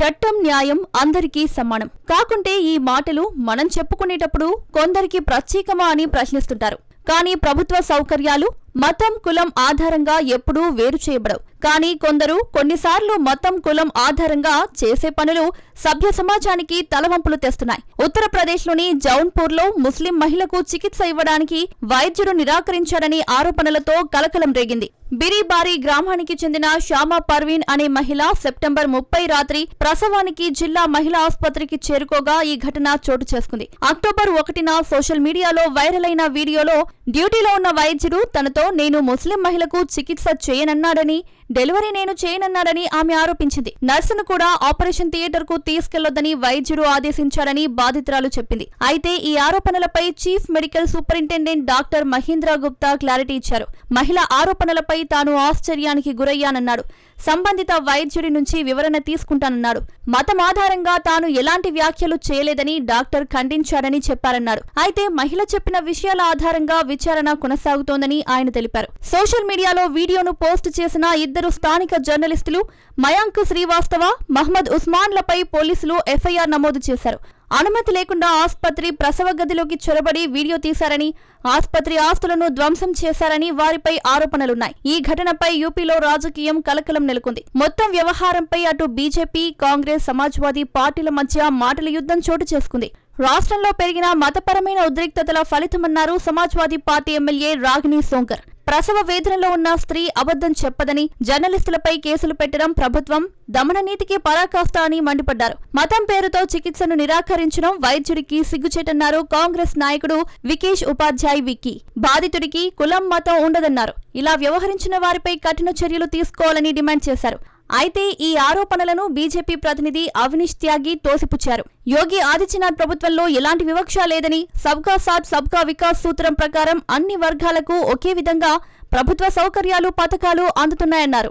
చట్టం న్యాయం అందరికీ సమానం. కాకుంటే ఈ మాటలు మనం చెప్పుకునేటప్పుడు కొందరికి ప్రత్యేకమా అని ప్రశ్నిస్తుంటారు. కానీ ప్రభుత్వ సౌకర్యాలు మతం కులం ఆధారంగా ఎప్పుడూ వేరు చేయబడవు. కానీ కొందరు కొన్నిసార్లు మతం కులం ఆధారంగా చేసే పనులు సభ్య సమాజానికి తలవంపులు తెస్తున్నాయి. ఉత్తరప్రదేశ్లోని జౌన్పూర్లో ముస్లిం మహిళకు చికిత్స ఇవ్వడానికి వైద్యుడు నిరాకరించాడని ఆరోపణలతో కలకలం రేగింది. బిరిబారి గ్రామానికి చెందిన శ్యామా పర్వీన్ అనే మహిళ సెప్టెంబర్ ముప్పై రాత్రి ప్రసవానికి జిల్లా మహిళా ఆసుపత్రికి చేరుకోగా ఈ ఘటన చోటు చేసుకుంది. అక్టోబర్ ఒకటిన సోషల్ మీడియాలో వైరల్ అయిన వీడియోలో డ్యూటీలో ఉన్న వైద్యుడు తనతో నేను ముస్లిం మహిళకు చికిత్స చేయనన్నాడని డెలివరీ నేను చేయనన్నాడని ఆమె ఆరోపించింది. నర్సును కూడా ఆపరేషన్ థియేటర్కు తీసుకెళ్ళొద్దని వైద్యుడు ఆదేశించారని బాధితురాలు చెప్పింది. అయితే ఈ ఆరోపణలపై chief medical superintendent doctor Mahindra Gupta clarity ఇచ్చారు. మహిళ ఆరోపణలపై తాను ఆశ్చర్యానికి గురయ్యానన్నాడు. సంబంధిత వైద్యుడి నుంచి వివరణ తీసుకుంటానన్నాడు. మతం ఆధారంగా తాను ఎలాంటి వ్యాఖ్యలు చేయలేదని డాక్టర్ ఖండించారని చెప్పారన్నాడు. అయితే మహిళ చెప్పిన విషయాల ఆధారంగా విచారణ కొనసాగుతోందని ఆయన తెలిపారు. సోషల్ మీడియాలో వీడియోను పోస్ట్ చేసిన ఇద్దరు స్థానిక జర్నలిస్టులు మయాంక్ శ్రీవాస్తవ మహ్మద్ ఉస్మాన్లపై పోలీసులు ఎఫ్ఐఆర్ నమోదు చేశారు. అనుమతి లేకుండా ఆసుపత్రి ప్రసవ గదిలోకి చొరబడి వీడియో తీశారని ఆసుపత్రి ఆస్తులను ధ్వంసం చేశారని వారిపై ఆరోపణలున్నాయి. ఈ ఘటనపై యూపీలో రాజకీయం కలకలం నెలకొంది. మొత్తం వ్యవహారంపై అటు బీజేపీ కాంగ్రెస్ సమాజ్వాదీ పార్టీల మధ్య మాటల యుద్ధం చోటు చేసుకుంది. రాష్ట్రంలో పెరిగిన మతపరమైన ఉద్రిక్తతల ఫలితమన్నారు సమాజ్వాదీ పార్టీ ఎమ్మెల్యే రాగిణి సోంకర్. ప్రసవ వేదనలో ఉన్న స్త్రీ అబద్ధం చెప్పదని జర్నలిస్టులపై కేసులు పెట్టడం ప్రభుత్వం దమన నీతికి పరాకాష్ట అని మండిపడ్డారు. మతం పేరుతో చికిత్సను నిరాకరించడం వైద్యుడికి సిగ్గుచేటన్నారు కాంగ్రెస్ నాయకుడు వికేష్ ఉపాధ్యాయ్ విక్కీ. బాధితుడికి కులం మతం ఉండదన్నారు. ఇలా వ్యవహరించిన వారిపై కఠిన చర్యలు తీసుకోవాలని డిమాండ్ చేశారు. అయితే ఈ ఆరోపణలను బీజేపీ ప్రతినిధి అవినీష్ త్యాగి తోసిపుచ్చారు. యోగి ఆదిత్యనాథ్ ప్రభుత్వంలో ఎలాంటి వివక్ష లేదని సబ్కా సాత్ సబ్కా వికాస్ సూత్రం ప్రకారం అన్ని వర్గాలకు ఒకే విధంగా ప్రభుత్వ సౌకర్యాలు పథకాలు అందుతున్నాయన్నారు.